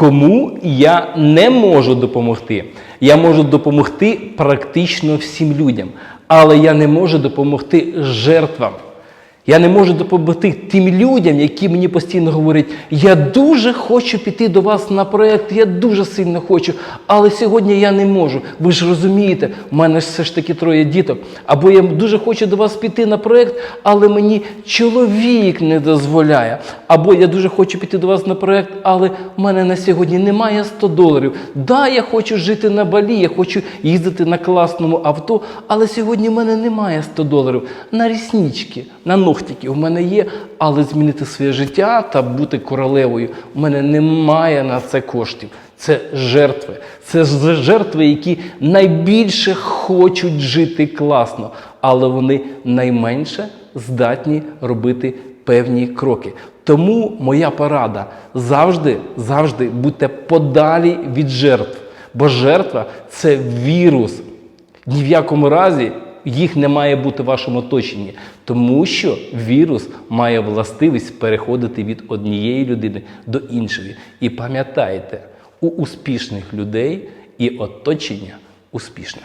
кому я не можу допомогти. Я можу допомогти практично всім людям, але я не можу допомогти жертвам. Я не можу допомогти тим людям, які мені постійно говорять, я дуже хочу піти до вас на проєкт, я дуже сильно хочу, але сьогодні я не можу. Ви ж розумієте, в мене все ж таки троє діток. Або я дуже хочу до вас піти на проєкт, але мені чоловік не дозволяє. Або я дуже хочу піти до вас на проєкт, але в мене на сьогодні немає 100 доларів. Да, я хочу жити на балі, я хочу їздити на класному авто, але сьогодні в мене немає 100 доларів. На ріснички, на ногтики в мене є, але змінити своє життя та бути королевою в мене немає на це коштів. Це жертви. Це жертви, які найбільше хочуть жити класно, але вони найменше здатні робити певні кроки. Тому моя порада завжди, завжди будьте подалі від жертв. Бо жертва це вірус. Ні в якому разі їх не має бути в вашому оточенні, тому що вірус має властивість переходити від однієї людини до іншої. І пам'ятайте, у успішних людей і оточення успішне.